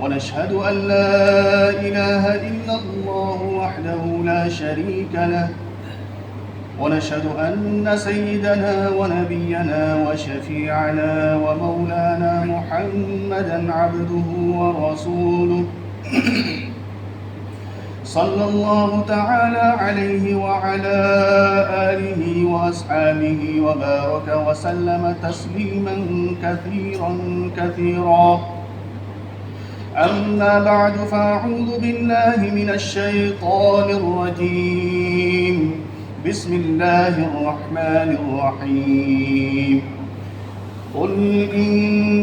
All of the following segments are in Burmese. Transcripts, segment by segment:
ونشهد أن لا إله إلا الله وحده لا شريك له. ونشهد أن سيدنا ونبينا وشفيعنا ومولانا محمدا عبده ورسوله. صلى الله تعالى عليه وعلى آله وأصحابه وبارك وسلم تسليما كثيرا كثيرا. أما بعد فأعوذ بالله من الشيطان الرجيم. بسم الله الرحمن الرحيم. قل إن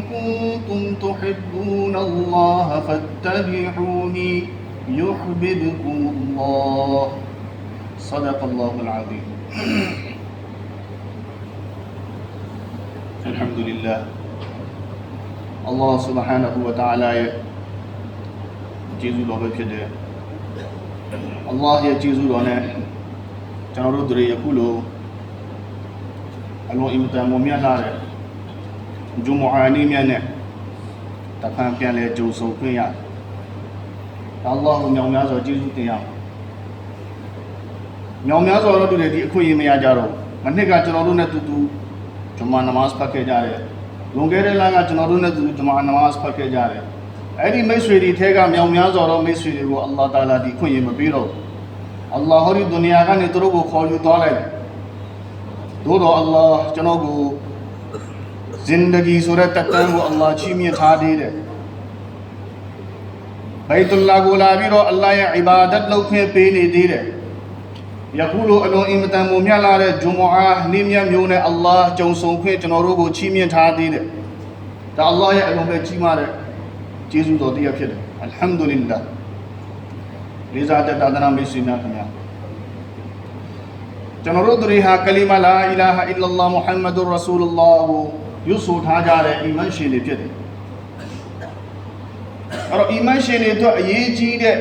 كنتم تحبون الله فاتبعوني يحببكم الله. صدق الله العظيم. الحمد لله. الله سبحانه وتعالى ကျေးဇူးတော်ပဲဖြစ်တယ်။အလ္လာဟ်ရဲ့ကျေးဇူးတော်နဲ့ကျွန်တော်တို့တို့ယခုလိုအလုံးအင်မတန်မမြတ်လာတဲ့ဂျူမူအာနီမြတ်နဲ့တဖန်ပြန်လဲကြိုးဆုံခွင့်ရတယ်။အလ္လာဟ်ကိုမြောင်များစွာကျေးဇူးတင်ရအောင်။မြောင်များစွာတော့တူတယ်ဒီအခွင့်အရေးမရကြတော့ဘူး။မနှစ်ကကျွန်တော်တို့နဲ့တူတူဂျမာနမတ်ဖတ်ခဲ့ကြတယ်။လွန်ခဲ့တဲ့လကကျွန်တော်တို့နဲ့တူတူဂျမာနမတ်ဖတ်ခဲ့ကြတယ်။ အဲ့ဒီမိတ်ဆွေတွေထဲကမြောင်များစွာသောမိတ်ဆွေတွေကိုအလ္လာဟ်တာလာဒီခွင့်ရမပေးတော့ဘူးအလ္လာဟ်ဟောဒီဒုနီယာကနေသူတို့ကိုခေါ်ယူသွားလိုက်တယ်သို့တော့အလ္လာဟ်ကျွန်တော်ကိုဇင်ဒဂီဆိုတဲ့တက်တန်းကိုအလ္လာဟ်ချီးမြှင့်ထားသေးတယ်ဘိုက်တူလာကိုလာပြီးတော့အလ္လာဟ်ရဲ့အီဘာဒတ်လုပ်ခွင့်ပေးနေသေးတယ်ယခုလိုအလွန်အင်မတန်မမြတ်လာတဲ့ဂျုမအာနေ့မြတ်မျိုးနဲ့အလ္လာဟ်ကြုံဆုံခွင့်ကျွန်တော်တို့ကိုချီးမြှင့်ထားသေးတယ်ဒါအလ္လာဟ်ရဲ့အလွန်ပဲကြီးမားတဲ့ ကျေးဇူးတော်တရားဖြစ်တယ်အလ်ဟမ်ဒူလ illah လေးစားတဲ့သာသနာမိတ်ဆွေများခင်ဗျာကျွန်တော်တို့တွေဟာကလီမာလာအီလာဟာအီလလာမုဟမ္မဒူရဆူလလာကိုယူဆထားကြတဲ့အီမန်ရှင်တွေဖြစ်တယ်အဲ့တော့အီမန်ရှင်တွေအတွက်အရေးကြီးတဲ့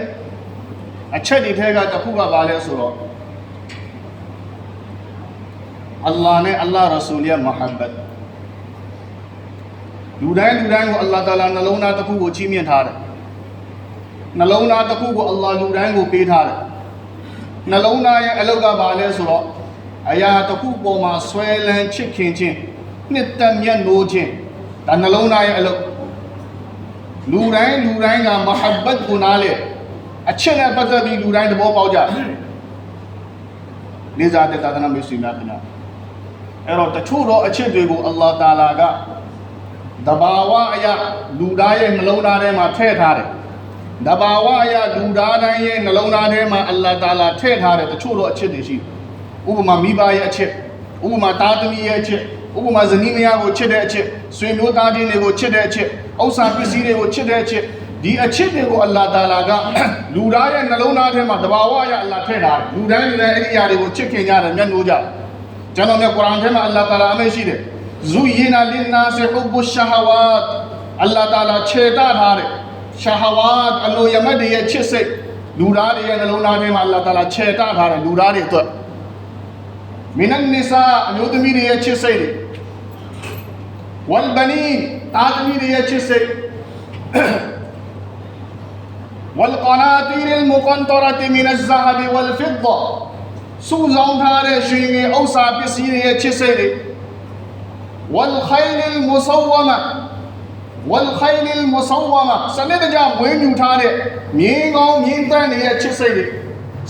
အချက်တွေထဲကတစ်ခုကဘာလဲဆိုတော့အလ္လာဟ်နဲ့အလ္လာဟ်ရဆူလ်ရဲ့မဟာဘတ် လူတိုင်းလူတိုင်းကိုအလ္လာဟ်တာလာနှလုံးသားတစ်ခုကိုချီးမြှင့်ထားတယ်နှလုံးသားတစ်ခုကိုအလ္လာဟ်လူတိုင်းကိုပေးထားတယ်နှလုံးသားရဲ့အလုတ်ကဘာလဲဆိုတော့အရာတစ်ခုပေါ်မှာဆွဲလန်းချစ်ခင်ခြင်းနှစ်သက်မြတ်နိုးခြင်းဒါနှလုံးသားရဲ့အလုတ်လူတိုင်းလူတိုင်းကမဟာဘတ်ကိုနားလေအချစ်နဲ့ပတ်သက်ပြီးလူတိုင်းသဘောပေါက်ကြတယ်လေးစားတဲ့သာသနာ့မိတ်ဆွေများခင်ဗျာအဲ့တော့တချို့သောအချစ်တွေကိုအလ္လာဟ်တာလာက တဘာဝအရာလူသားရဲ့နှလုံးသားထဲမှာထည့်ထားတယ်တဘာဝအရာလူသားတိုင်းရဲ့နှလုံးသားထဲမှာအလ္လာဟ်တာလာထည့်ထားတယ်တချို့တော့အချစ်တွေရှိဥပမာမိဘရဲ့အချစ်ဥပမာသားသမီးရဲ့အချစ်ဥပမာဇနီးမယားကိုချစ်တဲ့အချစ်ဆွေမျိုးသားချင်းတွေကိုချစ်တဲ့အချစ်ဥစ္စာပစ္စည်းတွေကိုချစ်တဲ့အချစ်ဒီအချစ်တွေကိုအလ္လာဟ်တာလာကလူသားရဲ့နှလုံးသားထဲမှာတဘာဝအရာအလ္လာဟ်ထည့်ထားတယ်လူတိုင်းလူတိုင်းအဲ့ဒီအရာတွေကိုချစ်ခင်ကြတယ်မျက်နှိုးကြတယ်ကျွန်တော်မြတ်ကုရ်အာန်ထဲမှာအလ္လာဟ်တာလာအမိန့်ရှိတယ် ဇူယီနာလင်နာစီဟူဘ်ရှာဟဝတ်အလ္လာဟ်တာလာခြေတထားတယ်ရှာဟဝတ်အလိုယမတ်တွေရဲ့ချစ်စိတ်လူသားတွေရဲ့နှလုံးသားထဲမှာအလ္လာဟ်တာလာခြေတထားတယ်လူသားတွေအတွက်မင်းနိစာအမျိုးသမီးတွေရဲ့ချစ်စိတ်တွေဝလ်ဘနီသားသမီးတွေရဲ့ချစ်စိတ် والقناطير المقنطرة من الذهب والفضة စုဆောင်းထားတဲ့ရွှေငယ်ဥစ္စာပစ္စည်းတွေရဲ့ချစ်စိတ်တွေ والخيل المسومة والخيل المسومة စနစ်တကျမွေးမြူထားတဲ့မြင်းကောင်းမြင်းတန်းတွေရဲ့ချစ်စိတ်တွေ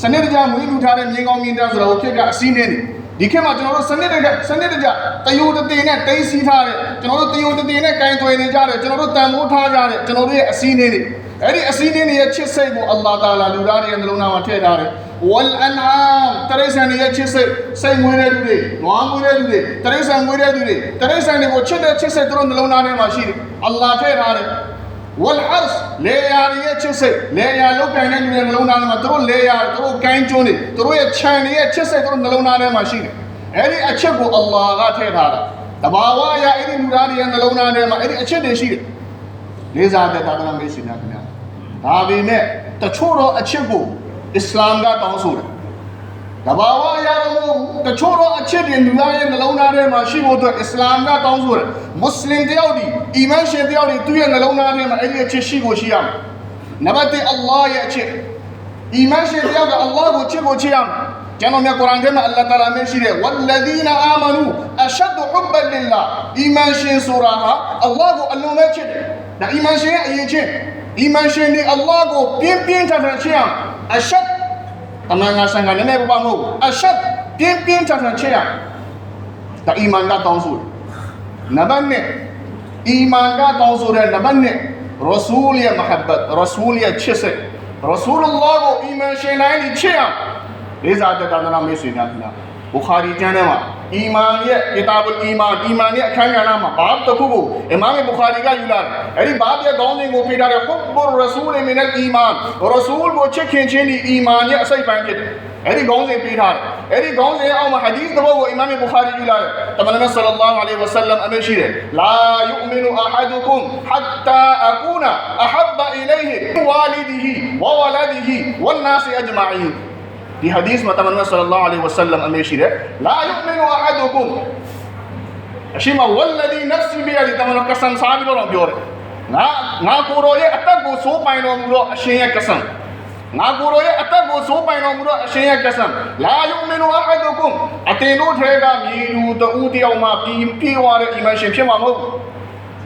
စနစ်တကျမွေးမြူထားတဲ့မြင်းကောင်းမြင်းတန်းဆိုတော့ဖြစ်ကအစည်းနဲ့နေဒီခေတ်မှာကျွန်တော်တို့စနစ်တကျစနစ်တကျတယိုတသေးနဲ့တိမ့်စီထားတဲ့ကျွန်တော်တို့တယိုတသေးနဲ့ကင်သွေနေကြတယ်ကျွန်တော်တို့တန်ဖိုးထားကြတယ်ကျွန်တော်တို့ရဲ့အစည်းနဲ့တွေအဲ့ဒီအစည်းနဲ့ရဲ့ချစ်စိတ်ကိုအလ္လာဟ်တာလာလူသားတွေရဲ့နှလုံးသားမှာထည့်ထားတယ် ဝလ်အန်အာမ်တရိษံတွေရဲ့ချစ်စိတ်စိတ်မွေးတဲ့လူတွေနွားမွေးတဲ့လူတွေတရိษံမွေးတဲ့လူတွေတရိษံတွေကိုချစ်တဲ့ချစ်စိတ်သူတို့နှလုံးသားထဲမှာရှိတယ်အလ္လာဟ်ထည့်ထားတယ်ဝ ဝလ်အတ်လေယာရဲ့ချစ်စိတ်လေယာလောက်ကန်တဲ့လူရဲ့နှလုံးသားထဲမှာသူတို့လေယာသူတို့ကိုင်းကျွန်းနေသူတို့ရဲ့ခြံတွေရဲ့ချစ်စိတ်သူတို့နှလုံးသားထဲမှာရှိတယ်အဲ့ဒီအချစ်ကိုအလ္လာဟ်ကထည့်ထားတာတဘာဝအရာအဲ့ဒီလူသားတွေရဲ့နှလုံးသားထဲမှာအဲ့ဒီအချစ်တွေရှိတယ်လေးစားတဲ့သာသနာ့မိတ်ဆွေများခင်ဗျာဒါပေမဲ့တချို့တော့အချစ်ကို အစ္စလာမ်ကတောင်းဆိုတယ်တဘာဝအရာတော့တချို့တော့အချစ်တွေလူသားရဲ့နှလုံးသားထဲမှာရှိဖို့အတွက်အစ္စလာမ်ကတောင်းဆိုတယ်မွတ်စလင်တယောက်ဒီအီမန်ရှင်တယောက်ဒီသူ့ရဲ့နှလုံးသားထဲမှာအဲ့ဒီအချစ်ရှိကိုရှိရမယ်နံပါတ်1အလ္လာဟ်ရဲ့အချစ်အီမန်ရှင်တယောက်ကအလ္လာဟ်ကိုချစ်ကိုချစ်ရမယ်ကျွန်တော်မြတ်ကုရ်အာန်ထဲမှာအလ္လာဟ်တာလာမရှိတယ်ဝလ္လဒီနာအာမနူအရှဒ်ဟူဘ်လ illah အီမန်ရှင်ဆိုတာဟာအလ္လာဟ်ကိုအလွန်ပဲချစ်တယ်ဒါအီမန်ရှင်ရဲ့အရေးချင်း အီမန်ရှင်ဒီအလ္လာဟ်ကိုပြင်းပြင်းထန်ထန်ချစ်ရမယ်အရှဒ်တမန်ငါဆန်ကနည်းနည်းပါးမဟုတ်အရှဒ်ပြင်းပြင်းထန်ထန်ချစ်ရမယ်ဒါအီမန်ကတောင်းဆိုတယ်နံပါတ်1အီမန်ကတောင်းဆိုတဲ့နံပါတ်2ရဆူလ်ရဲ့မဟဘတ်ရဆူလ်ရဲ့ချစ်စိတ်ရဆူလ်လာကိုအီမန်ရှင်တိုင်းကြီးချစ်ရမယ်လေးစားတဲ့သာသနာ့မိတ်ဆွေများခင်ဗျာဘူခါရီကျမ်းထဲမှာ အီမန်ရဲ့ကီတာဘ်အီမန်အီမန်ရဲ့အခန်းကဏ္ဍမှာဘာတစ်ခုကိုအီမာမ်ဘူခါရီကယူလာတယ်အဲ့ဒီဘာရဲ့ခေါင်းစဉ်ကိုပြထားတဲ့ဟွဘ်ရဆူလ်မင်အလ်အီမန်ရဆူလ်ကိုချစ်ခင်ခြင်းဒီအီမန်ရဲ့အစိတ်ပိုင်းဖြစ်တယ်အဲ့ဒီခေါင်းစဉ်ပေးထားတယ်အဲ့ဒီခေါင်းစဉ်အောက်မှာဟာဒီသ်တော်ကိုအီမမ်ဘူခါရီယူလာတယ်တမန်တော်ဆလ္လာလဟ်အလိုင်းဝဆလမ်အမရှိတယ်လာယူမီနူအဟဒူကုမ်ဟတ်တာအကူနာအဟဘ်အီလိုင်ဟီဝါလီဒီဟီဝဝလဒီဟီဝန်နာစီအဂျမာအီန် ဒီဟာဒီသ်မှာတမန်တော်ဆလ္လာလဟ်အလိုင်းဝဆလမ်အမရှိတယ်လာယူမီနူအဟဒူကုမ်အရှိမဝလဒီနဖ်စီဘီယာဒီတမန်တော်ကဆန်စာပြီးတော့ပြောတယ်ငါငါကိုယ်တော်ရဲ့အသက်ကိုစိုးပိုင်တော်မူတော့အရှင်ရဲ့ကဆန်ငါကိုယ်တော်ရဲ့အသက်ကိုစိုးပိုင်တော်မူတော့အရှင်ရဲ့ကဆန်လာယုမင်နူအဟဒကုမ်အတင်တို့ထဲကမြည်လူတူတယောက်မှပြီးပြေဝတဲ့အီမန်ရှင်ဖြစ်မှာမဟုတ်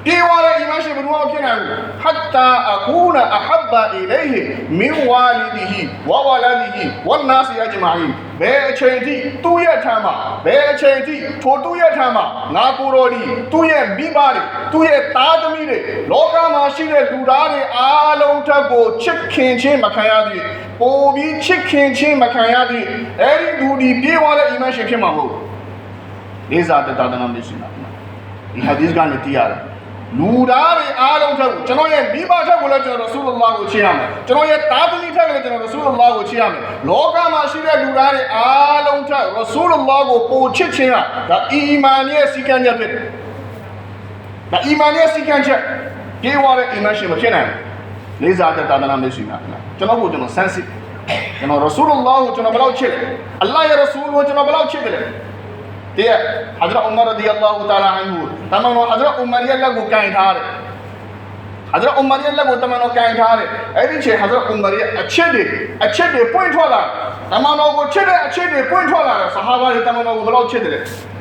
ပြေဝတဲ့အီမန်ရှင်ဘယ်လိုမှဖြစ်နိုင်ဘူးဟတ်တာအကူနာအဟဘအီလိုင်ဟီမင်ဝါလီဒီဟီဝဝလာဒီဟီဝန်နာစီအဂျမာအီဘယ်အချိန်ထိသူ့ရဲ့ထမ်းမှာဘယ်အချိန်ထိထိုသူ့ရဲ့ထမ်းမှာငါကိုယ်တော်ဒီသူ့ရဲ့မိဘတွေသူ့ရဲ့သားသမီးတွေလောကမှာရှိတဲ့လူသားတွေအားလုံးထက်ကိုချစ်ခင်ခြင်းမခံရသေးပိုပြီးချစ်ခင်ခြင်းမခံရသေးအဲ့ဒီလူဒီပြေဝတဲ့အီမန်ရှင်ဖြစ်မှာမဟုတ်လေးစားတဲ့တာသနာမရှိဘူးဒီဟာဒီစ်ကနေတည်ရတယ် လူသားတွေအားလုံးထက်ကိုကျွန်တော်ရဲ့မိဘထက်ကိုလည်းကျွန်တော်ရဆူလလာကိုချေရမယ်ကျွန်တော်ရဲ့သားသမီးထက်ကလည်းကျွန်တော်ရဆူလလာကိုချေရမယ်လောကမှာရှိတဲ့လူသားတွေအားလုံးထက်ရဆူလလာကိုပိုချစ်ခြင်းကဒါအီမန်ရဲ့စီကံချက်ဖြစ်တယ်ဒါအီမန်ရဲ့စီကံချက်ပြေဝတဲ့အီမန်ရှင်မဖြစ်နိုင်ဘူးလေးစားတဲ့တာသနာမရှိဘူးကျွန်တော်ကိုကျွန်တော်စမ်းစစ်ကျွန်တော်ရဆူလလာကိုကျွန်တော်ဘယ်လောက်ချစ်လဲအလ္လာဟ်ရဲ့ရဆူလကိုကျွန်တော်ဘယ်လောက်ချစ်တယ်လဲ တဲ့ဟဇရတ်ဥမာရဒီအလ္လာဟူတာလာအန်ဟူတမန်တော်ဟဇရတ်ဥမာရဲ့လက်ကိုကင်ထားတယ်ဟဇရတ်ဥမာရဲ့လက်ကိုတမန်တော်ကင်ထားတယ်အဲ့ဒီချိန်ဟဇရတ်ဥမာရဲ့အချစ်တွေအချစ်တွေပွင့်ထွက်လာတမန်တော်ကိုချစ်တဲ့အချစ်တွေပွင့်ထွက်လာတယ်ဆဟာဘာတွေတမန်တော်ကိုဘယ်လောက်ချစ်တယ်လဲ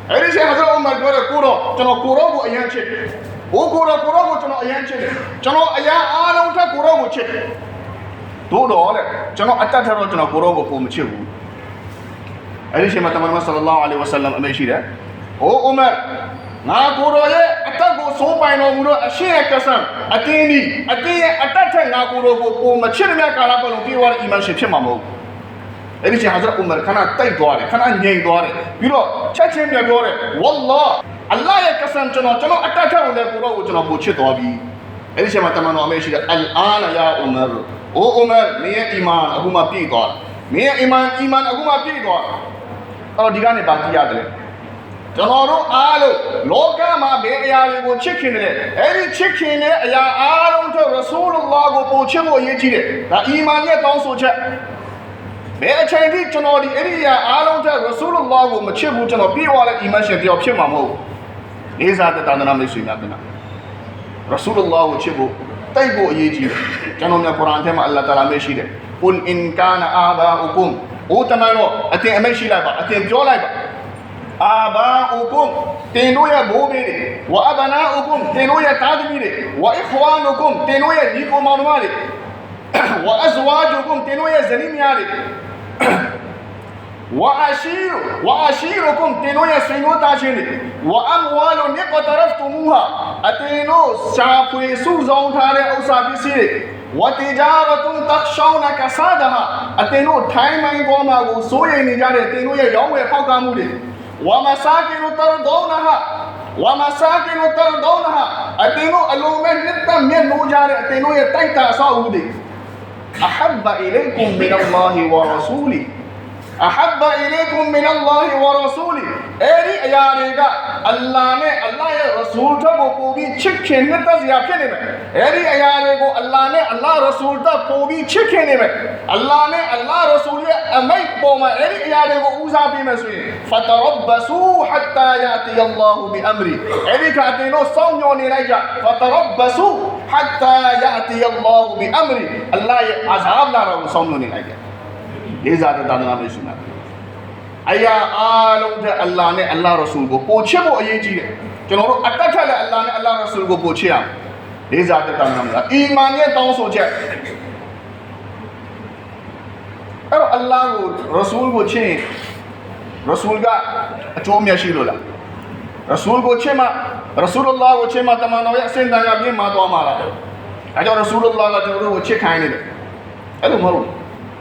အဲ့ဒီချိန်ဟဇရတ်ဥမာပြောတယ်ကိုတော့ကျွန်တော်ကိုတော့ကိုအရင်ချစ်တယ်ဘိုးကိုတော့ကိုတော့ကိုကျွန်တော်အရင်ချစ်တယ်ကျွန်တော်အရာအားလုံးထက်ကိုတော့ကိုချစ်တယ်တို့တော့လေကျွန်တော်အတ္တထက်တော့ကျွန်တော်ကိုတော့ကိုပုံမချစ်ဘူး အဲ့ဒီချိန်မှာတမန်တော်ဆလ္လာလဟ်အလိုင်းဝဆလမ်အမေရှိတယ်။အိုအိုမာငါကိုတော်ရဲ့အတက်ကိုစိုးပိုင်တော်မူတော့အရှင်းရဲ့ကဆန်အတင်းဒီအတင်းရဲ့အတက်ထက်ငါကိုတော်ကိုပုံမချစ်တဲ့မြတ်ကာလပတ်လုံးပြေဝတဲ့အီမန်ရှင်ဖြစ်မှာမဟုတ်ဘူး။အဲ့ဒီချိန်ဟာဇရတ်ဥမာခဏတိုက်သွားတယ်ခဏငြိမ်သွားတယ်ပြီးတော့ချက်ချင်းပြန်ပြောတယ်ဝလ္လာအလ္လာဟ်ရဲ့ကဆန်ကျွန်တော်ကျွန်တော်အတက်ထက်ကိုလည်းကိုတော်ကိုကျွန်တော်ပိုချစ်သွားပြီ။အဲ့ဒီချိန်မှာတမန်တော်အမေရှိတယ်အလ်အာနာယာဥမာအိုဥမာမင်းရဲ့အီမန်အခုမှပြည့်သွားတယ်။မင်းရဲ့အီမန်အီမန်အခုမှပြည့်သွားတယ်။ အဲ့တော့ဒီကနေပါကြည့်ရတယ်ကျွန်တော်တို့အားလုံးလောကမှာဘယ်အရာတွေကိုချစ်ခင်တယ်အဲ့ဒီချစ်ခင်တဲ့အရာအားလုံးတို့ရဆူလလာကိုပို့ချစ်ဖို့အရေးကြီးတယ်ဒါအီမန်ရဲ့တောင်းဆိုချက်ဘယ်အချိန်ထိကျွန်တော်ဒီအဲ့ဒီအရာအားလုံးတဲ့ရဆူလလာကိုမချစ်ဘူးကျွန်တော်ပြေဝတဲ့အီမန်ရှင်တယောက်ဖြစ်မှာမဟုတ်ဘူးလေးစားတဲ့တာနာမိတ်ဆွေများပြန်ရဆူလလာကိုချစ်ဖို့တိုက်ဖို့အရေးကြီးတယ်ကျွန်တော်များကုရ်အာန်ထဲမှာအလ္လာဟ်တာလာမရှိတယ် قل إن كان آباؤكم အိုးတမန်တော့အတင်အမိတ်ရှိလိုက်ပါအတင်ပြောလိုက်ပါအာဘာဥကုမ်တင်တို့ရဲ့ဘိုးဘေးတွေဝအဘနာဥကုမ်တင်တို့ရဲ့သားသမီးတွေဝအခွာနုကုမ်တင်တို့ရဲ့ညီကိုမောင်နှမတွေဝအဇဝါဂျုကုမ်တင်တို့ရဲ့ဇနီးမယားတွေဝအရှိရဝအရှိရကုမ်တင်တို့ရဲ့ဆွေမျိုးသားချင်းတွေဝအမ်ဝါလုနိကတရဖ်တူမူဟာအတင်တို့ရှားဖွေစုဆောင်ထားတဲ့ဥစ္စာပစ္စည်းတွေ ဝတိဂျာရတုန်တက်ရှောင်းနကဆာဒဟာအတင်တို့ထိုင်းမိုင်းပေါ်မှာကိုစိုးရိမ်နေကြတဲ့တင်တို့ရဲ့ရောင်းဝယ်ဖောက်ကားမှုတွေဝမစာကီနတရဒေါနဟာဝမစာကီနတရဒေါနဟာအတင်တို့အလုံးမဲ့နှစ်သက်မျက်နှိုးကြတဲ့အတင်တို့ရဲ့တိုက်တာအဆောက်အဦတွေအဟဘအီလိုင်ကွမ်မင်အလ္လာဟီဝါရဆူလီအဟဘအီလိုင်ကွမ်မင်အလ္လာဟီဝါရဆူလီ အဲ့ဒီအရာတွေကအလ္လာဟ်နဲ့အလ္လာဟ်ရဲ့ရဆူလ်တို့ကိုပို့ပြီးချစ်ခင်နှစ်သက်စရာဖြစ်နေမယ်အဲ့ဒီအရာတွေကိုအလ္လာဟ်နဲ့အလ္လာဟ်ရဆူလ်တို့ပို့ပြီးချစ်ခင်နေမယ်အ လ္လာဟ်နဲ့အလ္လာဟ်ရဆူလ်ရဲ့အမိန့်ပေါ်မှာအဲ့ဒီအရာတွေကိုဦးစားပေးမယ်ဆိုရင်ဖတရဘဆူဟတ်တာယာတီအလ္လာဟူဘီအမရီအဲ့ဒီခါတင်တို့စောင့်မျှော်နေလိုက်ကြဖတရဘဆူဟတ်တာယာတီအလ္လာဟူဘီအမရီအလ္လာဟ်ရဲ့အဇာဘလာတော်ကိုစောင့်မျှော်နေလိုက်ကြလေးစားတဲ့တာသနာမရှိမှာအရာအားလုံးတဲ့အလ္လာဟ်နဲ့အလ္လာဟ်ရဆူလ်ကိုပို့ချစ်ဖို့အရေးကြီးတယ်ကျွန်တော်တို့အတတ်ထက်တဲ့အလ္လာဟ်နဲ့အလ္လာဟ်ရဆူလ်ကိုပို့ချစ်ရအောင်လေးစားတဲ့တာသနာမရှိအီမန်ရဲ့တောင်းဆိုချက်အဲ့တော့အလ္လာဟ်ကိုရဆူလ်ကိုချစ်ရင်ရဆူလ်ကအကျိုးအမြတ်ရှိလို့လားရဆူလ်ကိုချစ်မှရဆူလ်လာကိုချစ်မှတမန်တော်ရဲ့အစင်တန်ကပြင်းမှာသွားမှာလားအဲကြောင့်ရဆူလ်လာကကျွန်တော်တို့ကိုချစ်ခိုင်းနေတယ်အဲ့လိုမဟုတ်ဘူး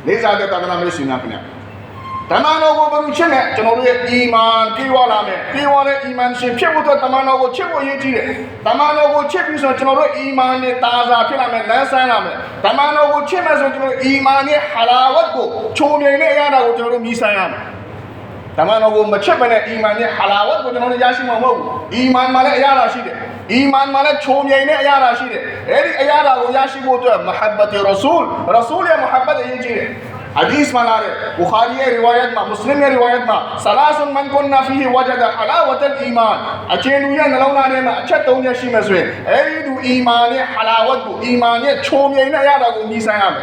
တာမြင်မာထားပြီးတော့ဟောဒီဒုနီယာမှာတမန်တော်လောက်မူကရမ်မူအဇဇ်ဘရူမမွေးဖွားခဲ့ခြင်းမရှိဘူးတမန်တော်အစင်ကမြင်မာထားပြီးတာပဲမြင်မာသွားပြီးတာပဲကျွန်တော်တို့ချစ်လို့တမန်တော်အစင်လိုက်ကြသွားမှာမဟုတ်ဘူးတို့တော့တမန်တော်ကိုကျွန်တော်တို့ချစ်မယ်ဆိုရင်ကျွန်တော်တို့တော့ဖိုင်ဒါရှိတယ်ကျွန်တော်တို့တော့အကျိုးရှိတယ်လေးစားတဲ့တာသနာမျိုးရှင်များခင်ဗျာတမန်တော်ကိုဘယ်လိုချစ်လဲကျွန်တော်တို့ရဲ့အီမန်ပြေဝလာမယ်ပြေဝတဲ့အီမန်ရှင်ဖြစ်ဖို့အတွက်တမန်တော်ကိုချစ်ဖို့အရေးကြီးတယ်တမန်တော်ကိုချစ်ပြီးဆိုကျွန်တော်တို့အီမန်နဲ့တာစာဖြစ်လာမယ်လမ်းဆန်းလာမယ်တမန်တော်ကိုချစ်မယ်ဆိုကျွန်တော်တို့အီမန်နဲ့ဟာလာဝတ်ကိုချုံမြိန်တဲ့အရာကိုကျွန်တော်တို့မြည်ဆိုင်ရမယ်တမန်တော်ကိုမချစ်မနဲ့အီမန်နဲ့ဟာလာဝတ်ကိုကျွန်တော်တို့ရရှိမှာမဟုတ်ဘူးအီမန်မှာလည်းအရာသာရှိတယ် အီမန်မှာလည်းချုံမြိန်တဲ့အရာတာရှိတယ်အဲ့ဒီအရာတာကိုရရှိဖို့အတွက်မဟာဘတ်ရာဆူလ်ရာဆူလ်ရဲ့မဟာဘတ်အရေးကြီးတယ် حديث ملاري بخاري روايات ما مسلم روايات ما ثلاث من كنا فيه وجد حلاوة الإيمان أجين ويا نلونا نما أشت دنيا شيء مسوي أريد إيمان حلاوة إيمان يوم ينا يا رجل ميسان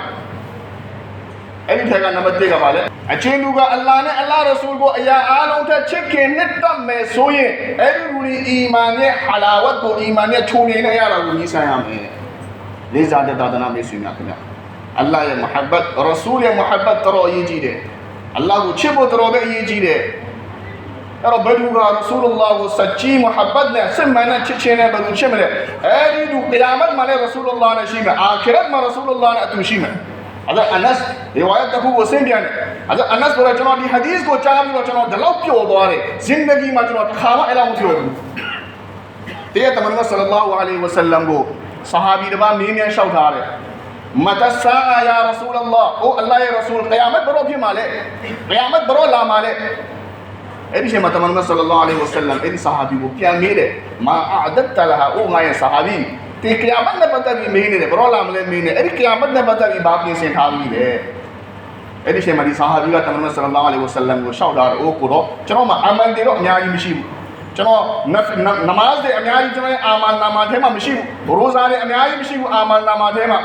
အဲ့ဒီထက်ကနံပါတ်1ကပါလေအချင်းလူကအလ္လာနဲ့အလ္လာရဆူလ်ကိုအရာအားလုံးထက်ချစ်ခင်နှစ်တက်မယ်ဆိုရင်အဲ့ဒီလူဒီအီမန်ရဲ့ဟာလာဝတ်ကိုအီမန်ရဲ့ခြုံနေရတာကိုကြီးဆိုင်ရမယ်လေးစားတဲ့သာသနာမေဆွေများခင်ဗျာအလ္လာရဲ့မုဟဘ္ဘတ်ရဆူလ်ရဲ့မုဟဘ္ဘတ်တော်အရေးကြီးတယ်အလ္လာကိုချစ်ဖို့တော်ပဲအရေးကြီးတယ်အဲ့တော့ဘယ်သူကရဆူလလာကိုစัจကြီးမုဟဘ္ဘတ်နဲ့စစ်မှန်တဲ့ချစ်ချင်းနဲ့ဘယ်သူချစ်မလဲအဲ့ဒီလူကီယာမတ်မှာလည်းရဆူလလာနဲ့ရှိမယ်အာခိရတ်မှာရဆူလလာနဲ့အတူရှိမယ် အဲ့အနက်ဒီဝါယတ်တစ်ခုကိုဆင့်ပြန်တယ်အဲ့အနက်ဆိုတော့ကျွန်တော်ဒီဟဒီသ်ကိုကြားပြီးတော့ကျွန်တော်ဒီလောက်ပျော်သွားတယ်ဇင်ဒဂီမှာကျွန်တော်တစ်ခါမှအဲ့လောက်မပျော်ဘူးတရတမန်တော်ဆလလာဟူအလိုင်းဝဆလမ်ကိုဆဟာဘီတွေကမေးမြန်းလျှောက်ထားတယ်မတဆာယာရဆူလလာအိုအလ္လာဟ်ရဆူလ်ကယာမတ်ဘရောဖြစ်မှာလေကယာမတ်ဘရောလာမှာလေအဲ့ဒီရှင်မတမန်တော်ဆလလာဟူအလိုင်းဝဆလမ်အဲ့ဒီဆဟာဘီကိုပြန်မေးတယ်မာအာဒတ်တလဟာအိုငါရဲ့ဆဟာဘီ ဒီကယာမတ်နဲ့ပတ်သက်ပြီးမေးနေတယ်ဘရောလာမလဲမေးနေအဲ့ဒီကယာမတ်နဲ့ပတ်သက်ပြီးဘာပြင်ဆင်ထားပြီးလဲအဲ့ဒီရှင်မဒီဆာဟာဘီကတမန်တော်ဆလ္လာလဟ်အလိုင်းဝဆလမ်ကိုရှောက်တာတော့ကိုတော့ကျွန်တော်မှအာမန်တွေတော့အများကြီးမရှိဘူးကျွန်တော်နမာဇ်တွေအများကြီးကျွန်တော်ရဲ့အာမန်နာမထဲမှာမရှိဘူးရိုဇာတွေအများကြီးမရှိဘူးအာမန်နာမထဲမှာ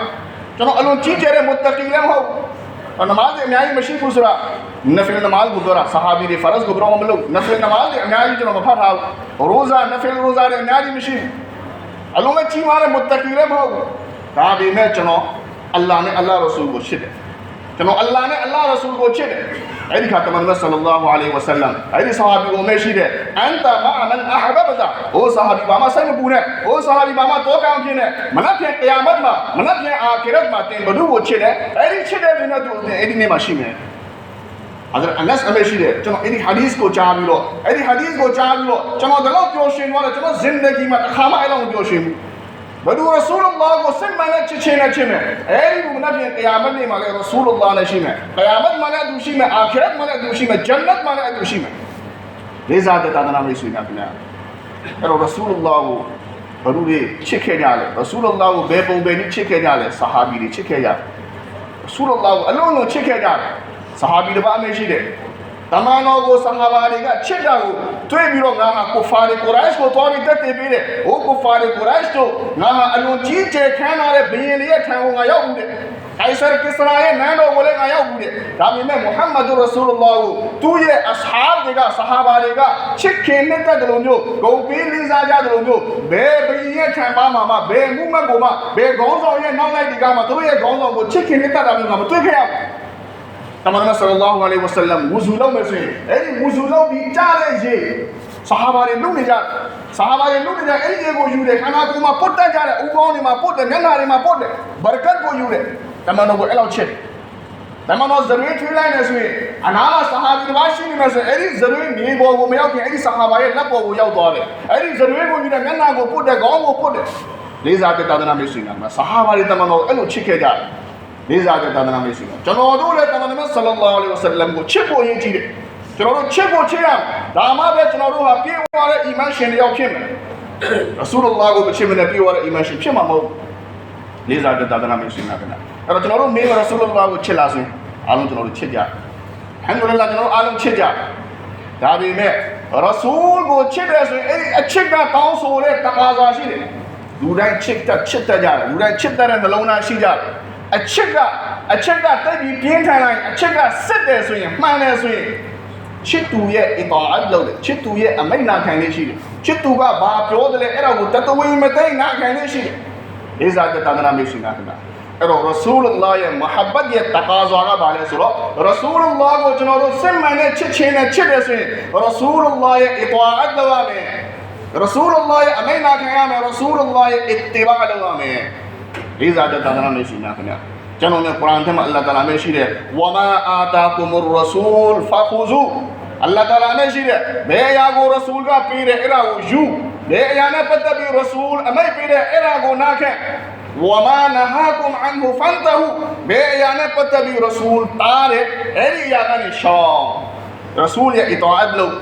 ကျွန်တော်အလွန်ကြီးကျယ်တဲ့မုတ္တကီလည်းမဟုတ်ဘူးနမာဇ်တွေအများကြီးမရှိဘူးဆိုတာနဖယ်နမာဇ်ကိုပြောတာဆာဟာဘီတွေဖရဇ်ကိုပြောမှမလို့နဖယ်နမာဇ်တွေအများကြီးကျွန်တော်မဖတ်ထားဘူးရိုဇာနဖယ်ရိုဇာတွေအများကြီးမရှိဘူး အလုံးမဲ့ကြီးမားတဲ့မုတ္တကီလည်းမဟုတ်ဘူးဒါပေမဲ့ကျွန်တော်အလ္လာဟ်နဲ့အလ္လာဟ်ရဆူလ်ကိုချစ်တယ်ကျွန်တော်အလ္လာဟ်နဲ့အလ္လာဟ်ရဆူလ်ကိုချစ်တယ်အဲ့ဒီခါတမန်တော်ဆလ္လာလာဟူအလိုင်းဝဆလမ်အဲ့ဒီဆဟာဘီကိုမရှိတဲ့အန်တာမာမန်အဟဘဘတာဟိုဆဟာဘီဘာမှစိတ်မပူနဲ့ဟိုဆဟာဘီဘာမှတောကောင်းဖြစ်နဲ့မနက်ဖြန်ကယာမတ်မှာမနက်ဖြန်အာခရတ်မှာတင်ဘဒုကိုချစ်တယ်အဲ့ဒီချစ်တဲ့လူနဲ့သူအဲ့ဒီနေ့မှာရှိမယ် အဲ့ဒါအနက်အမေရှိတယ်ကျွန်တော်အဲ့ဒီဟာဒီသ်ကိုကြားပြီးတော့အဲ့ဒီဟာဒီသ်ကိုကြားပြီးတော့ကျွန်တော်တော့ပျော်ရွှင်သွားတယ်ကျွန်တော်ဇင်ဒဂီမှာတစ်ခါမှအဲ့လောက်မပျော်ရွှင်ဘူးဘဒူရဆူလလာကိုစင်မနဲ့ချစ်ချင်းနဲ့ချစ်မယ်အဲဒီဘုမနပြင်ကယာမတ်နေ့မှာလည်းရဆူလလာနဲ့ရှိမယ်ကယာမတ်မှာလည်းအတူရှိမယ်အာခရတ်မှာလည်းအတူရှိမယ်ဂျန်နတ်မှာလည်းအတူရှိမယ်လေးစားတဲ့သာသနာ့မိတ်ဆွေများခင်ဗျာအဲ့တော့ရဆူလလာကိုဘဒူတွေချစ်ခဲ့ကြတယ်ရဆူလလာကိုဘယ်ပုံပဲနည်းချစ်ခဲ့ကြလဲဆဟာဘီတွေချစ်ခဲ့ကြတယ်ရဆူလလာကိုအလုံးလုံးချစ်ခဲ့ကြတယ် ဆဟာဘီတစ်ပါးမရှိတယ်တမန်တော်ကိုဆဟာဘာတွေကချစ်တာကိုတွေ့ပြီးတော့ငါဟာကိုဖာရီကိုရိုက်ကိုတော်ပြီးတက်တည်ပြီးတယ်။ဟိုကိုဖာရီကိုရိုက်တို့ငါဟာအလွန်ကြီးကျယ်ခမ်းနားတဲ့ဘယင်လေးရဲ့ထံကိုငါရောက်ဘူးတဲ့။ကိုင်ဆာကစ္စရာရဲ့နန်းတော်ကိုလည်းငါရောက်ဘူးတဲ့ဒါပေမဲ့မုဟမ္မဒ်ရဆူလလာကိုသူ့ရဲ့အဆဟာဘ်တွေကဆဟာဘာတွေကချစ်ခင်နဲ့တဲ့လိုမျိုးဂုံပေးလေးစားကြတယ်လို့မျိုးဘယ်ဘယင်ရဲ့ခံပါမှာမဘယ်မှုမတ်ကိုမှဘယ်ခေါင်းဆောင်ရဲ့နောက်လိုက်ဒီကမှသူတို့ရဲ့ခေါင်းဆောင်ကိုချစ်ခင်နဲ့တဲ့တာမျိုးကမတွေ့ခဲ့ရဘူး တမန်တော်ဆလ္လာဟူအလိုင်ဝဆလမ်ဝူဇူလုပ်မယ်ဆိုရင်အဲ့ဒီဝူဇူလုပ်ပြီးကြားတဲ့ရေဆဟာဘာတွေလုပ်နေကြဆဟာဘာတွေလုပ်နေကြအဲ့ဒီရေကိုယူတယ်ခန္ဓာကိုယ်မှာပုတ်တက်ကြတယ်ဥပေါင်းတွေမှာပုတ်တယ်မျက်နှာတွေမှာပုတ်တယ်ဘရကတ်ကိုယူတယ်တမန်တော်ကိုအဲ့လောက်ချစ်တယ်တမန်တော်ဇရွေးထွေးလိုက်နေဆိုရင်အနာကဆဟာဘီတစ်ပါးရှိနေမယ်ဆိုရင်အဲ့ဒီဇရွေးမြေပေါ်ကိုမရောက်ခင်အဲ့ဒီဆဟာဘာရဲ့လက်ပေါ်ကိုရောက်သွားတယ်အဲ့ဒီဇရွေးကိုယူတယ်မျက်နှာကိုပုတ်တယ်ခေါင်းကိုပုတ်တယ်လေးစားတဲ့တာသနာမျိုးရှင်ကမှာဆဟာဘာတွေတမန်တော်အဲ့လိုချစ်ခဲ့ကြတယ် လေးစားတဲ့တာသနာမျိုးရှင်ကကျွန်တော်တို့လည်းတမန်တော်ဆလ္လာလဟ်အလိုင်းဝဆလမ်ကိုချစ်ဖို့ရည်ကြည်တယ်ကျွန်တော်တို့ချစ်ဖို့ချစ်ရမယ်ဒါမှပဲကျွန်တော်တို့ဟာပြေဝတဲ့အီမန်ရှင်တယောက်ဖြစ်မယ်ရဆူလလာကိုမချစ်မနဲ့ပြေဝတဲ့အီမန်ရှင်ဖြစ်မှာမဟုတ်လေးစားတဲ့တာသနာမျိုးရှင်ကဗျာအဲ့တော့ကျွန်တော်တို့မင်းရဆူလလာကိုချစ်လာဆိုရင်အားလုံးကျွန်တော်တို့ချစ်ကြဟမ်ဒူလလာကျွန်တော်တို့အားလုံးချစ်ကြဒါပေမဲ့ရဆူလကိုချစ်တယ်ဆိုရင်အဲ့ဒီအချစ်ကတောင်းဆိုတဲ့တကားစွာရှိတယ်လူတိုင်းချစ်တတ်ချစ်တတ်ကြတယ်လူတိုင်းချစ်တတ်တဲ့နှလုံးသားရှိကြတယ် အချစ်ကအချက်ကတိတ်ပြီးပြင်းထန်လိုက်အချက်ကစစ်တယ်ဆိုရင်မှန်တယ်ဆိုရင်ချစ်သူရဲ့အတာအတ်လုပ်တယ်ချစ်သူရဲ့အမိတ်နာခံလေးရှိတယ်ချစ်သူကဘာပြောတယ်လဲအဲ့ဒါကိုတတဝင်းမသိနာခံလေးရှိတယ်လေးစားတဲ့တန်ခါမရှိနာခင်ဗျအဲ့တော့ရဆူလလာရဲ့မဟာဘတ်ရဲ့တကားစွာကဘာလဲဆိုတော့ရဆူလလာကိုကျွန်တော်တို့စစ်မှန်တဲ့ချစ်ချင်းနဲ့ချစ်တယ်ဆိုရင်ရဆူလလာရဲ့အတာအတ်လုပ်ရမယ်ရဆူလလာရဲ့အမိတ်နာခံရမယ်ရဆူလလာရဲ့အစ်တီဘာလုပ်ရမယ် လေးစားတဲ့တန်ခါမရှိနာခင်ဗျကျွန်တော်နဲ့ကုရ်အာန်ထဲမှာအလ္လာဟ်တအာလာမရှိတယ်ဝမာအာတာကုမရဆူလ်ဖခူဇူအလ္လာဟ်တအာလာမရှိတယ်ဘယ်အရာကိုရဆူလ်ကပေးတယ်အဲ့ဒါကိုယူဘယ်အရာနဲ့ပတ်သက်ပြီးရဆူလ်အမိတ်ပေးတယ်အဲ့ဒါကိုနာခံဝမာနဟာကုမ်အန်ဟူဖန်တဟူဘယ်အရာနဲ့ပတ်သက်ပြီးရဆူလ်တားတယ်အဲ့ဒီအရာကနေရှောင်းရဆူလ်ရဲ့အတာအတ်လို့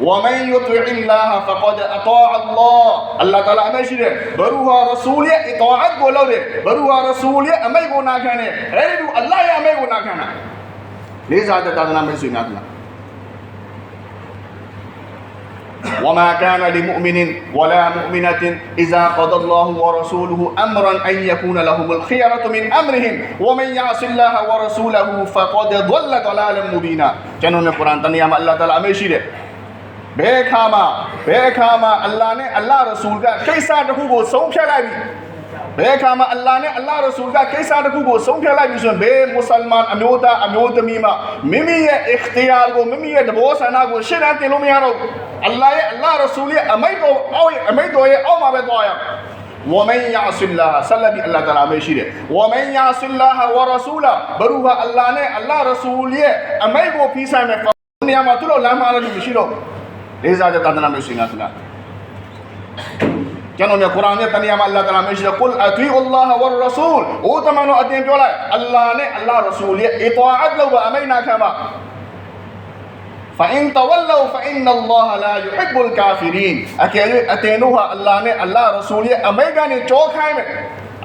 ومن يطع الله فقد أطاع الله. الله تعالى امي شيره بروها رسول إطاعت بولو دے بروها رسول امي بو نہ کھانے اے دو اللہ یا امي بو نہ کھانا ليه زاد تعالى امي سوي ناتنا وما كان لمؤمن ولا مؤمنة إذا قضى الله ورسوله أمرا أن يكون لهم الخيرة من أمرهم. ومن يعص الله ورسوله فقد ضل ضلالا مبينا. كانوا من القرآن تنيا الله تعالى أمي ဘယ်အခါမှဘယ်အခါမှအလ္လာဟ်နဲ့အလ္လာဟ်ရဆူလ်ကကိစ္စတစ်ခုကိုဆုံးဖြတ်လိုက်ပြီဘယ်အခါမှအလ္လာဟ်နဲ့အလ္လာဟ်ရဆူလ်ကကိစ္စတစ်ခုကိုဆုံးဖြတ်လိုက်ပြီဆိုရင်ဘယ်မွတ်စလမန်အမျိုးသားအမျိုးသမီးမှမိမိရဲ့အခတီယာကိုမိမိရဲ့တဘောဆန္ဒကိုရှင်းတတ်တင်လို့မရတော့ဘူးအလ္လာဟ်ရဲ့အလ္လာဟ်ရဆူလ်ရဲ့အမိန့်တော်အောက်ရဲ့အမိန့်တော်ရဲ့အောက်မှာပဲသွားရအောင် ومن يعص الله سلبي الله تعالى မရှိတယ် ومن يعص الله ورسوله ဘရူဟာအလ္လာဟ်နဲ့အလ္လာဟ်ရဆူလ်ရဲ့အမိန့်ကိုဖီးဆိုင်မယ်နေရာမှာသူတို့လမ်းမှာလည်းမရှိတော့ဘူး လေးစားတဲ့သာသနာမျိုးရှင်လားခင်ဗျာကျွန်တော်မြတ်ကုရ်အာန်ရဲ့တဏှာမှာအလ္လာဟ်တအာလာမရှိတယ်ကုလ်အတီအလ္လာဟ်ဝရရဆူလ်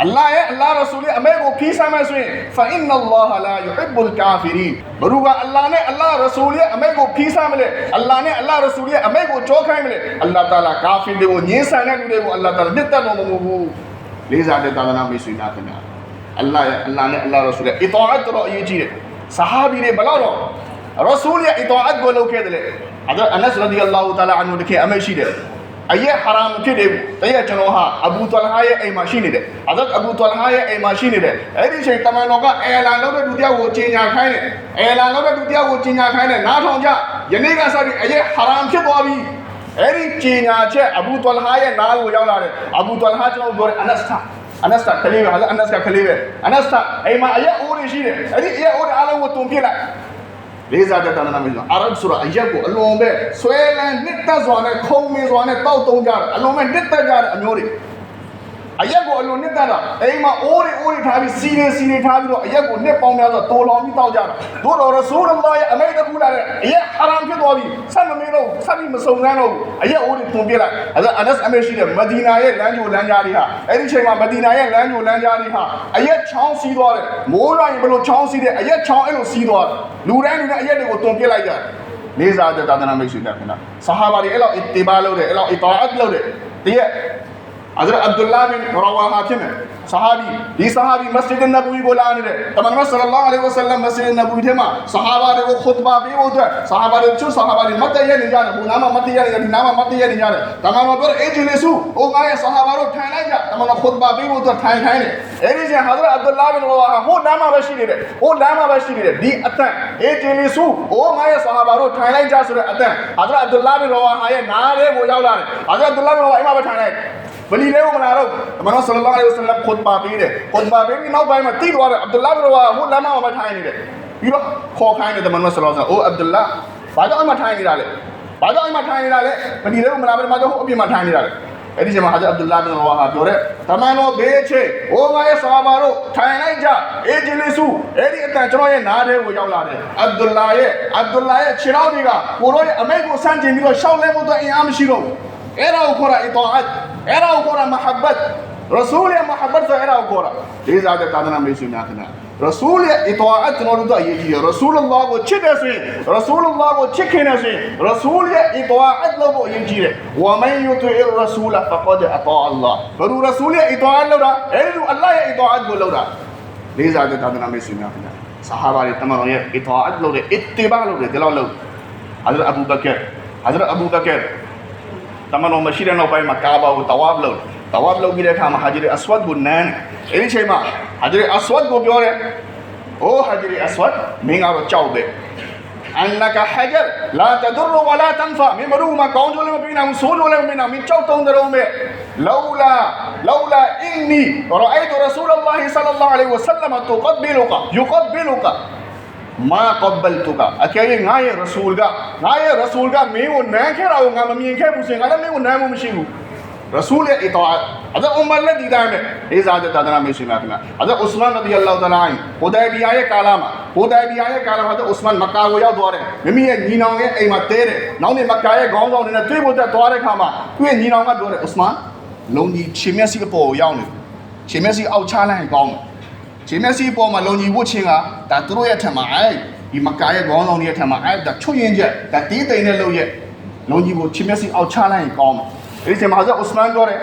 အလ္လာဟ်ရဲ့အလ္လာဟ်ရဆူလရဲ့အမဲကိုဖီးဆမ်းမယ်ဆိုရင်ဖာအင်နလ္လာဟလာယူဟစ်ဘူလ်ကာဖီရီဘရူကအလ္လာဟ်နဲ့အလ္လာဟ်ရဆူလရဲ့အမဲကိုဖီးဆမ်းမလဲအလ္လာဟ်နဲ့အလ္လာဟ်ရဆူလရဲ့အမဲကိုကြောခိုင်းမလဲအလ္လာဟ်တာလာကာဖီတွေကိုညှင်းဆန်တဲ့လူတွေကိုအလ္လာဟ်တာလာမြတ်တက်တော်မမူဘူးလေးစားတဲ့သာသနာမိတ်ဆွေများခင်ဗျာအလ္လာဟ်ရဲ့အလ္လာဟ်နဲ့အလ္လာဟ်ရဆူလရဲ့အီတာအတ်တော်အရေးကြီးတယ်ဆဟာဘီတွေဘလောက်တော့ရဆူလရဲ့အီတာအတ်ကိုလုပ်ခဲ့တယ်လေအဲ့ဒါအနက်ရဒီအလ္လာဟူတာလာအန်ဟူတခေအမဲရှိတယ် အယက်ဟရာမ်ဖြစ်တယ်တရက်ကျွန်တော်ဟာအဘူတလဟာရဲ့အိမ်မှာရှိနေတယ်အဇတ်အဘူတလဟာရဲ့အိမ်မှာရှိနေတယ်အဲ့ဒီချိန်တမန်တော်ကအဲလာလောက်တဲ့ဒုတိယကိုကြီးညာခိုင်းတယ်အဲလာလောက်တဲ့ဒုတိယကိုကြီးညာခိုင်းတယ်နားထောင်ကြယနေ့ကစပြီးအယက်ဟရာမ်ဖြစ်သွားပြီအဲ့ဒီကြီးညာချက်အဘူတလဟာရဲ့နားကိုရောက်လာတယ်အဘူတလဟာကျွန်တော်ပြောတယ်အနတ်တာအနတ်တာခလေးပဲဟာအနတ်ကခလေးပဲအနတ်တာအိမ်မှာအယက်အိုးတွေရှိတယ်အဲ့ဒီအယက်အိုးတွေအားလုံးကိုတုံပြစ်လိုက် လေးစားတဲ့တဏ္ဍာမျိုးအာရဗ်ဆိုတာအရက်ကိုအလွန်ပဲဆွဲလန်းနှစ်သက်စွာနဲ့ခုံမင်းစွာနဲ့တောက်တုံးကြတယ်အလွန်ပဲနှစ်သက်ကြတဲ့အမျိုးတွေ အရက်ကိုအလွန်နှစ်သက်တာအိမ်မှာအိုးတွေအိုးတွေထားပြီးစီနေစီနေထားပြီးတော့အရက်ကိုနှစ်ပေါင်းများစွာတိုးလောင်ပြီးတောက်ကြတာတို့တော်ရဆူလလာရဲ့အမိတ်တကူလာတဲ့အရက်ဟာရမ်ဖြစ်သွားပြီဆက်မမေးတော့ဆက်ပြီးမစုံစမ်းတော့ဘူးအရက်အိုးတွေသွန်ပြလိုက်အဲဒါအနက်အမေရှိတဲ့မဒီနာရဲ့လမ်းကြိုလမ်းကြားတွေဟာအဲ့ဒီချိန်မှာမဒီနာရဲ့လမ်းကြိုလမ်းကြားတွေဟာအရက်ချောင်းစီးသွားတယ်မိုးရွာရင်ဘယ်လိုချောင်းစီးတယ်အရက်ချောင်းအဲ့လိုစီးသွားတယ်လူတိုင်းလူတိုင်းအရက်တွေကိုသွန်ပြလိုက်ကြတယ်လေးစားတဲ့သာသနာမိတ်ဆွေများခင်ဗျာဆဟာဘာတွေအဲ့လောက်အစ်တီဘာလုပ်တယ်အဲ့လောက်အီတာအတ်လုပ်တယ်တရက် Hazrat Abdullah bin Rawaha ဖြစ်မယ်ဆဟာဘီဒီဆဟာဘီမစဂျစ်နဘူီကိုလာနေတယ်တမန်တော်ဆလလောလဟ်အလိုင်းဝါဆလမ်မစဂျစ်နဘူီထဲမှာဆဟာဘာတွေကိုခွတ်ဘာပေးဖို့အတွက်ဆဟာဘာတွေချွတ်ဆဟာဘာတွေမတ်တရနေကြတယ်ဘုနာမမတ်တရနေဒီနာမမတ်တရနေကြတယ်တမန်တော်ပြောအေဂျီလီဆူအိုငါရဲ့ဆဟာဘာတို့ထိုင်လိုက်ကြတမန်တော်ခွတ်ဘာပေးဖို့အတွက်ထိုင်ခိုင်းတယ်အဲဒီချိန် Hazrat Abdullah bin Rawaha ဟိုနာမပဲရှိနေတယ်ဟိုနာမပဲရှိနေတယ်ဒီအတန်အေဂျီလီဆူအိုငါရဲ့ဆဟာဘာတို့ထိုင်လိုက်ကြဆိုတဲ့အတန် Hazrat Abdullah bin Rawaha ရဲ့နားလေးကိုရောက်လာတယ် Hazrat Abdullah bin Rawaha အိမ်မှာပဲထိုင်လိုက် ဗလီလေးကိုမလာတော့မနောဆလလောလဟ်အလိုင်းဝါဆလမ်ခွတ်ပါပေးတယ်ခွတ်ပါပေးပြီးနောက်ပိုင်းမှာတိသွားတယ်အဗ်ဒူလာဘ်ရောဟိုလမ်းမမှာထိုင်နေတယ်ပြီးတော့ခေါ်ခိုင်းတယ်တမန်တော်ဆလလောဆလမ်အိုအဗ်ဒူလာဘာကြောင့်အိမ်မှာထိုင်နေတာလဲဘာကြောင့်အိမ်မှာထိုင်နေတာလဲဗလီလေးကိုမလာဘဲမှာတော့ဟိုအပြင်မှာထိုင်နေတာလေအဲ့ဒီချိန်မှာဟာဂျအဗ်ဒူလာဘင်ရောဟာပြောတယ်တမန်တော်ဘေးချေဟိုငါရဲ့ဆာဘာတို့ထိုင်လိုက်ကြအေဂျီလီဆူအဲ့ဒီအတန်ကျွန်တော်ရဲ့နားထဲကိုရောက်လာတယ်အဗ်ဒူလာရဲ့အဗ်ဒူလာရဲ့ခြေတော်တွေကကိုရောရဲ့အမိတ်ကိုစန့်ကျင်ပြီးတော့ရှောက်လဲဖို့အတွက်အင်အားမရှိတော့ဘူးအဲ့ဒါကိုခေါ်တာအီတောအတ်အဲ့ဒါကိုခေါ်တာမဟာဘတ်ရဆူလ်ရဲ့မဟာဘတ်ဆိုအဲ့ဒါကိုခေါ်တာဒီစားတဲ့သာသနာ့မိတ်ဆွေများခင်ဗျာရဆူလ်ရဲ့အီတောအတ်ကျွန်တော်တို့တော့အရေးကြီးတယ်ရဆူလ်လာကိုချစ်တယ်ဆိုရင်ရဆူလ်လာကိုချစ်ခင်တယ်ဆိုရင်ရဆူလ်ရဲ့အီတောအတ်လို့ကိုအရေးကြီးတယ်ဝမန်ယူတူအီရဆူလဖကဒ်အတာအလ္လာဘ এরাও করা ইতাআত এরাও করা محبت. رسول محبت এরাও করা এই যাতে তাদের নাম বেশি না না رسول إطاعت نرد يجي رسول الله وتشدسي رسول الله وتشكنسي رسول إطاعت لو يجي ومن يطع الرسول فقد أطاع الله. فرو رسول إطاعت لو الله إطاعت لو ليس عدد هذا نام يسمع صحابة التمر إطاعت لو اتباع لو دلالة حضرت أبو بكر. حضرت أبو بكر. တမန်တော်မရှိတဲ့နောက်ပိုင်းမှာကာဘာကိုတဝါဘလုပ်တဝါဘလုပ်ပြီးတဲ့အခါမှာဟာဂျီရီအဆွတ်ကိုနန်းအဲ့ဒီချိန်မှာဟာဂျီရီအဆွတ်ကိုပြောတယ်အိုးဟာဂျီရီအဆွတ် မင်းကတော့ကြောက်တယ်အန်နကဟဂျရလာတဒရဝလာတန်ဖာမင်းမရူမကောင်းကြလို့မပြနိုင်ဘူးဆိုးလို့လည်းမပြနိုင်မင်းကြောက်တုံးတယ်မဲ့လောလာလောလာအင်းနီရအိုက်တူရဆူလလာဟ်ဆလလာလဟ်အလိုင်းဝဆလမ်တုကဘီလုကယူကဘီလုကမာကဘလ်တုကအကယ်၍ငါရဲ့ရဆူလ်ကငါရဲ့ရဆူလ်ကမင်းကိုနမ်းခဲ့တာကိုငါမမြင်ခဲ့ဘူးဆိုရင်ငါလည်းမင်းကိုနမ်းမှုမရှိဘူးရဆူလ်ရဲ့အီတာအဒါအွမ်မလက်ဒီတိုင်းပဲအေးစားတဲ့တာဒနာမရှိလားခင်ဗျာအဒါဥစမန်ရဒီအလ္လာဟ်တလာဟ်ဟိုဒိုင်ဘီယာရဲ့ကာလာမှာဟိုဒိုင်ဘီယာရဲ့ကာလာမှာဥစမန်မကာကိုရောက်သွားတယ်မိမိရဲ့ညီနောင်ရဲ့အိမ်မှာတဲတယ်နောက်နေမကာရဲ့ခေါင်းဆောင်တွေနဲ့တွေ့ဖို့တက်သွားတဲ့ခါမှာသူ့ရဲ့ညီနောင်ကပြောတယ်ဥစမန်လုံကြီးချင်းမျက်စိအပေါ်ကိုရောက်နေချင်းမျက်စိအောက်ချလိုက်ရင်ကောင်းတယ် ခြေမျက်စိပေါ်မှာလုံကြီးဝှက်ခြင်းကဒါသူတို့ရဲ့ထံမှာအဲ့ဒီမကာရဲ့ခေါင်းဆောင်တွေရဲ့ထံမှာအဲ့ဒါချွတ်ရင်ချက်ဒါတီးတိမ်တဲ့လုံရဲ့လုံကြီးကိုခြေမျက်စိအောက်ချလိုက်ရင်ကောင်းမယ်အဲ့ဒီမှာဟဇရဥစမန်ပြောတယ်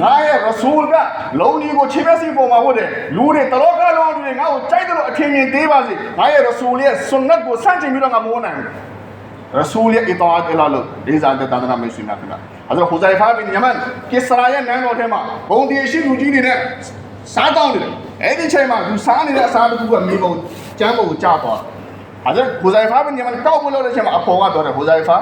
ငါရဲ့ရဆူလ်ကလုံကြီးကိုခြေမျက်စိပေါ်မှာဝတ်တယ်လူတွေတလောကလုံးတွေငါ့ကိုကြိုက်တယ်လို့အထင်မြင်သေးပါစေငါရဲ့ရဆူလ်ရဲ့ဆွန်နတ်ကိုစန့်ကျင်ပြီးတော့ငါမဝတ်နိုင်ဘူးရဆူလ်ရဲ့အီတာအတ်အလာလို့ဒေဇာတဲ့တန်တနာမေဆွေနာခင်ဗျာဟဇရဟူဇိုင်ဖာဘင်ယမန်ကိစရာရဲ့နန်းတော်ထဲမှာဘုံဒီရှိလူကြီးတွေနဲ့စားတောင်းနေတယ် အဲ့ဒီချိန်မှာသူစားနေတဲ့အစားတစ်ခုကမြေပုံကျမ်းပုံကိုကြားသွားဟဇရတ်ဟူဇိုင်ဖာဘင်ယမန်ကောက်ဖို့လို့တဲ့ချိန်မှာအဖော်ကပြောတယ်ဟူဇိုင်ဖာ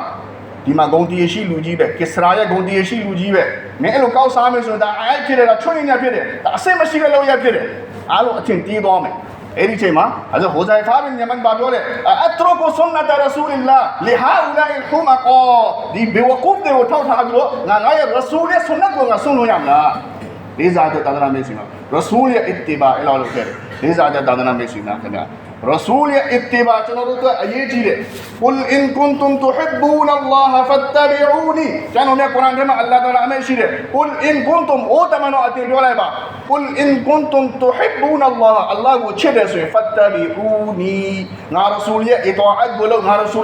ဒီမှာဂုံတီရှိလူကြီးပဲကစ္စရာရဲ့ဂုံတီရှိလူကြီးပဲမင်းအဲ့လိုကောက်စားမယ်ဆိုရင်ဒါအဲ့ဖြစ်တယ်ဒါချွတ်ညံ့ဖြစ်တယ်ဒါအစိတ်မရှိတဲ့လောက်ရဖြစ်တယ်အားလုံးအထင်တီးသွားမယ်အဲ့ဒီချိန်မှာအဲ့ဒါဟိုဇိုင်ဖာဘင်ယမန်ဘာပြောလဲအထရကုဆွန်နတ်ရဆူလ illah လီဟာဥလာအီဟူမကောဒီဘေဝကုဖ်တွေကိုထောက်ထားပြီးတော့ငါငါရဲ့ရဆူလရဲ့ဆွန်နတ်ကိုငါဆွန့်လို့ရမလားလေးစားတဲ့သာသနာမေ့စီမှာ ရဆူလရဲ့အစ်တီဘာအဲ့လိုလုပ်ခဲ့တယ်လေးစားတဲ့သာသနာမေ့စီမှာခင်ဗျာရဆူလရဲ့အစ်တီဘာကျွန်တော်တို့ကအရေးကြီးတယ် قل إن كنتم تحبون الله فاتبعوني ကျွန်တော်မြတ်ကုရ်အာန်ထဲမှာအလ္လာဟ်တာလာအမိန့်ရှိတယ် قل إن كنتم အိုးတမန်တော်အတင်ပြောလိုက်ပါ قل إن كنتم تحبون الله အလ္လာဟ်ကိုချစ်တယ်ဆိုရင် fattabi'uni ငါရဆူလရဲ့အီတာအတ်ကိုလုပ်ငါရဆူ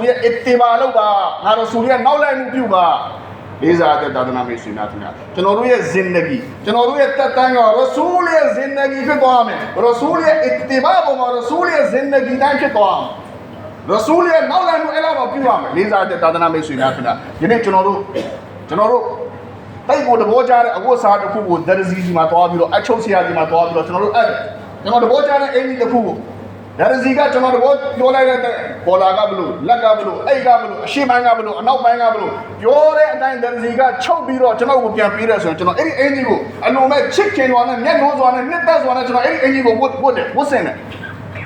လရဲ့အစ်တီဘာလုပ်ပါငါရဆူလရဲ့နောက်လိုက်မှုပြုပါလေးစားတဲ့သာသနာ့မိတ်ဆွေများခင်ဗျာကျွန်တော်တို့ရဲ့ဇင်နဂီကျွန်တော်တို့ရဲ့တက်တန်းကရဆူလရဲ့ဇင်နဂီဖြစ်သွားမယ်ရဆူလရဲ့အစ်တီဘာပေါ်မှာရဆူလရဲ့ဇင်နဂီတိုင်းဖြစ်သွားမယ်ရဆူလရဲ့နောက်လိုက်မှုအဲ့လိုတော့ပြုရမယ်လေးစားတဲ့သာသနာ့မိတ်ဆွေများခင်ဗျာဒီနေ့ကျွန်တော်တို့ကျွန်တော်တို့တိတ်ကိုတဘောကြတဲ့အဝတ်စားတစ်ခုကိုဒရဇီစီမှာတွားပြီးတော့အချုပ်ဆရာစီမှာတွားပြီးတော့ကျွန်တော်တို့အဲ့ကျွန်တော်တဘောကြတဲ့အင်ကြီးတစ်ခုကို ဒရဇီကကျွန်တော်တဘောပြောလိုက်တဲ့ပေါ်လာကဘလို့လက်ကဘလို့အိတ်ကဘလို့အရှိပိုင်းကဘလို့အနောက်ပိုင်းကဘလို့ပြောတဲ့အတိုင်းဒရဇီကချုပ်ပြီးတော့ကျွန်တော်ကိုပြန်ပေးတယ်ဆိုရင်ကျွန်တော်အဲ့ဒီအင်ကြီးကိုအလုံးမဲ့ချစ်ခင်စွာနဲ့မျက်နှာစွာနဲ့နှစ်သက်စွာနဲ့ကျွန်တော်အဲ့ဒီအင်ကြီးကိုဝတ်ဝတ်တယ်ဝတ်စင်တယ်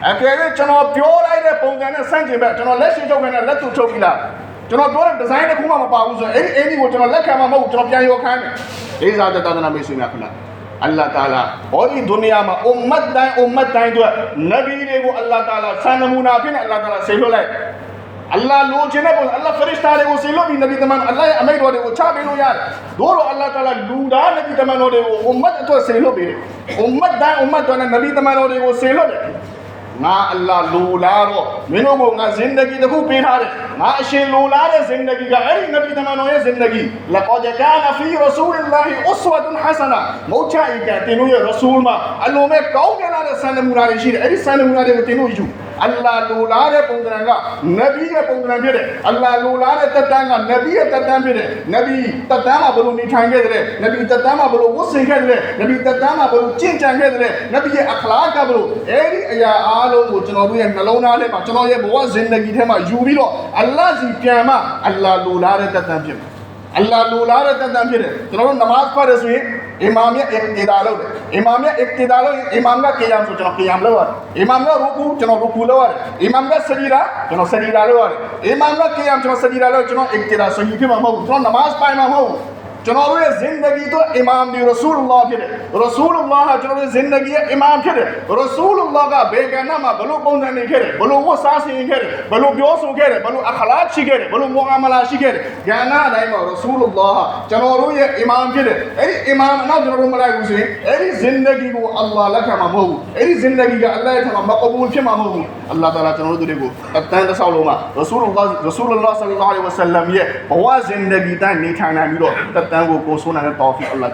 အကယ်၍ကျွန်တော်ပြောလိုက်တဲ့ပုံစံနဲ့ဆန့်ကျင်ဘက်ကျွန်တော်လက်ရှိချုပ်ခိုင်းတဲ့လက်သူချုပ်ပြီလားကျွန်တော်ပြောတဲ့ဒီဇိုင်းတစ်ခုမှမပါဘူးဆိုရင်အဲ့ဒီအင်ကြီးကိုကျွန်တော်လက်ခံမှာမဟုတ်ဘူးကျွန်တော်ပြန်ရောခိုင်းမယ်လေးစားတဲ့သာသနာ့မိတ်ဆွေများခင်ဗျာ အလ္လာဟ်တာလာဟောဒီဒုနီယာမှာအွမ်မတ်တိုင်းအွမ်မတ်တိုင်းတို့နဗီတွေကိုအလ္လာဟ်တာလာဆန်နမူနာဖြစ်နေအလ္လာဟ်တာလာဆေလွတ်လိုက်အလ္လာဟ်လိုချင်တဲ့ပုံအလ္လာဟ် ဖရစ်တာတွေကိုဆေလွတ်ပြီးနဗီတမန်အလ္လာဟ်ရဲ့အမိန့်တော်တွေကိုချပေးလို့ရတယ်တို့တော့အလ္လာဟ်တာလာလူသားနဗီတမန်တော်တွေကိုအွမ်မတ်အတွက်ဆေလွတ်ပြီးအွမ်မတ်တိုင်းအွမ်မတ်တော်နဲ့နဗီတမန်တော်တွေကိုဆေလွတ်တယ်ငါအလ္လာဟ်လိုလားတော့မင်းတို့ကငါဇင်ဒဂီတစ်ခုပေးထားတယ်ငါအရှင်လိုလားတဲ့ဇင်ဒဂီကအဲ့ဒီနဗီတမန်တော်ရဲ့ဇင်ဒဂီလကောဒကာနဖီရဆူလလာဟီအဆွတ်န်ဟဆနာမောချအီကတင်လို့ရရဆူလ်မှာအလုံးမဲ့ကောင်းကြလာတဲ့ဆန်နမူနာတွေရှိတယ်အဲ့ဒီဆန်နမူနာတွေကိုတင်လို့ယူ အလ္လာဟ်လိုလားတဲ့ပုံစံကနဗီရဲ့ပုံစံဖြစ်တယ်အလ္လာဟ်လိုလားတဲ့တက်တန်းကနဗီရဲ့တက်တန်းဖြစ်တယ်နဗီတက်တန်းမှာဘယ်လိုနေထိုင်ခဲ့တယ်နဗီတက်တန်းမှာဘယ်လိုဝတ်ဆင်ခဲ့တယ်နဗီတက်တန်းမှာဘယ်လိုကျင့်ကြံခဲ့တယ်နဗီရဲ့အခလာကဘယ်လိုအဲ့ဒီအရာအားလုံးကိုကျွန်တော်တို့ရဲ့နှလုံးသားထဲမှာကျွန်တော်ရဲ့ဘဝဇင်ဒဂီထဲမှာယူပြီးတော့အလ္လာဟ်စီပြန်မှအလ္လာဟ်လိုလားတဲ့တက်တန်းဖြစ်တယ် အလ္လာဟ်လိုလားတဲ့တက်တန်းဖြစ်တယ်ကျွန်တော်တို့နမတ်ဖတ်ရဆိုရင်အီမာမ်ရဲ့အစ်တီဒါလုပ်တယ်အီမာမ်ရဲ့အစ်တီဒါလုပ်ရင်အီမာမ်ကကီယမ်ဆိုကျွန်တော်ကီယမ်လုပ်ရတယ်အီမာမ်ကရူကူကျွန်တော်ရူကူလုပ်ရတယ်အီမာမ်ကဆလီရာကျွန်တော်ဆလီရာလုပ်ရတယ်အီမာမ်ကကီယမ်ကျွန်တော်ဆလီရာလုပ်ကျွန်တော်အစ်တီဒါဆိုရင်ဖြစ်မှာမဟုတ်ဘူးကျွန်တော်နမတ်ပိုင်မှာမဟုတ်ဘူး ကျွန်တော်တို့ရဲ့ဇင်ဒဂီတော့အီမာမ်ဒီရဆူလလာဖြစ်တယ်ရဆူလလာဟာကျွန်တော်တို့ဇင်ဒဂီရဲ့အီမာမ်ဖြစ်တယ်ရဆူလလာကဘေကနာမှာဘလို့ပုံစံနေခဲ့တယ်ဘလို့ဝတ်စားဆင်ခဲ့တယ်ဘလို့ပြောဆိုခဲ့တယ်ဘလို့အခလာရှိခဲ့တယ်ဘလို့မူအာမလာရှိခဲ့တယ်ဉာဏ်အတိုင်းမှာရဆူလလာဟာကျွန်တော်တို့ရဲ့အီမာမ်ဖြစ်တယ်အဲ့ဒီအီမာမ်အနောက်ကျွန်တော်တို့မလိုက်ဘူးဆိုရင်အဲ့ဒီဇင်ဒဂီကိုအလ္လာဟ်လက်ခံမှာမဟုတ်ဘူးအဲ့ဒီဇင်ဒဂီကအလ္လာဟ်ရဲ့ထံမှာမကဘူလ်ဖြစ်မှာမဟုတ်ဘူးအလ္လာဟ်တာလာကျွန်တော်တို့တွေကိုအတန်တဆောက်လုံးမှာရဆူလလာရဆူလလာဆလ္လာလဟ်အလိုင်းဝါဆလမ်ရဲ့ဘဝဇင်ဒဂီတိုင်းနေထိုင်နိုင်ပြီးတော့တတန်ကိုကိုဆိုးနိုင်တဲ့တောဖီအလ္